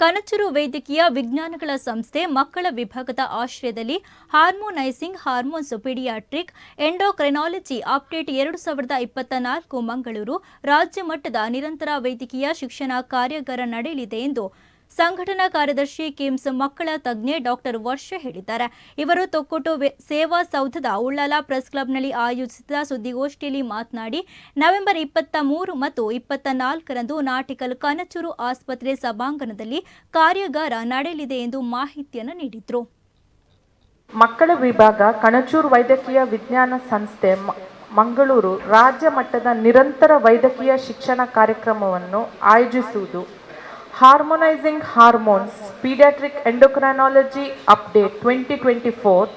ಕನಚೂರು ವೈದ್ಯಕೀಯ ವಿಜ್ಞಾನಗಳ ಸಂಸ್ಥೆ ಮಕ್ಕಳ ವಿಭಾಗದ ಆಶ್ರಯದಲ್ಲಿ harmonising hormones paediatric endocrinology update ಎರಡು ಸಾವಿರದ ಇಪ್ಪತ್ತ ನಾಲ್ಕು ಮಂಗಳೂರು ರಾಜ್ಯ ಮಟ್ಟದ ನಿರಂತರ ವೈದ್ಯಕೀಯ ಶಿಕ್ಷಣ ಕಾರ್ಯಾಗಾರ ನಡೆಯಲಿದೆ ಎಂದು ಸಂಘಟನಾ ಕಾರ್ಯದರ್ಶಿ ಕಿಮ್ಸ್ ಮಕ್ಕಳ ತಜ್ಞೆ ಡಾಕ್ಟರ್ ವರ್ಷ ಹೇಳಿದ್ದಾರೆ. ಇವರು ತೊಕ್ಕೊಟ್ಟು ಸೇವಾ ಸೌಧದ ಉಳ್ಳಾಲ ಪ್ರೆಸ್ ಕ್ಲಬ್ನಲ್ಲಿ ಆಯೋಜಿಸಿದ ಸುದ್ದಿಗೋಷ್ಠಿಯಲ್ಲಿ ಮಾತನಾಡಿ, ನವೆಂಬರ್ ಇಪ್ಪತ್ತ ಮೂರು ಮತ್ತು ಇಪ್ಪತ್ತ ನಾಲ್ಕರಂದು ನಾಟಿಕಲ್ ಕನಚೂರು ಆಸ್ಪತ್ರೆ ಸಭಾಂಗಣದಲ್ಲಿ ಕಾರ್ಯಾಗಾರ ನಡೆಯಲಿದೆ ಎಂದು ಮಾಹಿತಿಯನ್ನು ನೀಡಿದರು. ಮಕ್ಕಳ ವಿಭಾಗ ಕಣಚೂರು ವೈದ್ಯಕೀಯ ವಿಜ್ಞಾನ ಸಂಸ್ಥೆ ಮಂಗಳೂರು ರಾಜ್ಯ ಮಟ್ಟದ ನಿರಂತರ ವೈದ್ಯಕೀಯ ಶಿಕ್ಷಣ ಕಾರ್ಯಕ್ರಮವನ್ನು ಆಯೋಜಿಸುವುದು harmonising hormones, paediatric endocrinology update twenty twenty four,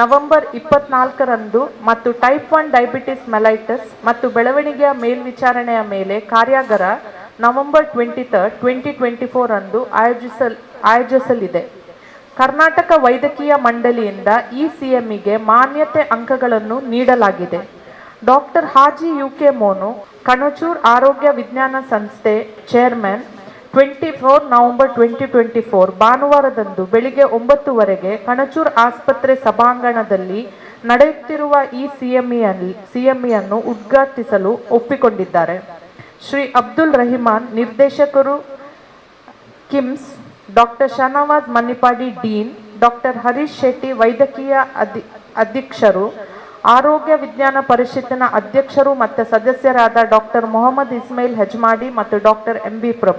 November ಇಪ್ಪತ್ನಾಲ್ಕರಂದು ಮತ್ತು ಟೈಪ್ ಒನ್ ಡಯಾಬಿಟಿಸ್ ಮೆಲೈಟಸ್ ಮತ್ತು ಬೆಳವಣಿಗೆಯ ಮೇಲ್ವಿಚಾರಣೆಯ ಮೇಲೆ ಕಾರ್ಯಾಗಾರ November twenty third twenty twenty four ಅಂದು ಆಯೋಜಿಸಲ್, ಆಯೋಜಿಸಲಿದೆ. ಕರ್ನಾಟಕ ವೈದ್ಯಕೀಯ ಮಂಡಳಿಯಿಂದ ಈ ಸಿಎಂಇಗೆ ಮಾನ್ಯತೆ ಅಂಕಗಳನ್ನು ನೀಡಲಾಗಿದೆ. Doctor Haji U K Monu, Kanachur ಆರೋಗ್ಯ ವಿಜ್ಞಾನ ಸಂಸ್ಥೆ chairman twenty four November twenty twenty four ಭಾನುವಾರದಂದು ಬೆಳಿಗ್ಗೆ ಒಂಬತ್ತುವರೆಗೆ ಕಣಚೂರು ಆಸ್ಪತ್ರೆ ಸಭಾಂಗಣದಲ್ಲಿ ನಡೆಯುತ್ತಿರುವ ಈ ಸಿಎಂಇಯಲ್ಲಿ ಸಿಎಂಇಯನ್ನು ಉದ್ಘಾಟಿಸಲು ಒಪ್ಪಿಕೊಂಡಿದ್ದಾರೆ. ಶ್ರೀ ಅಬ್ದುಲ್ ರಹಿಮಾನ್, ನಿರ್ದೇಶಕರು KIMS, doctor Shahnawaz Manipady dean, doctor Harish Shetty, ವೈದ್ಯಕೀಯ ಅಧಿ ಅಧ್ಯಕ್ಷರು ಆರೋಗ್ಯ ವಿಜ್ಞಾನ ಪರಿಷತ್ತಿನ ಅಧ್ಯಕ್ಷರು ಮತ್ತು ಸದಸ್ಯರಾದ ಡಾಕ್ಟರ್ ಮೊಹಮ್ಮದ್ ಇಸ್ಮೈಲ್ ಹೆಜ್ಮಾಡಿ ಮತ್ತು ಡಾಕ್ಟರ್ ಎಂ ಬಿ ಪ್ರಭು.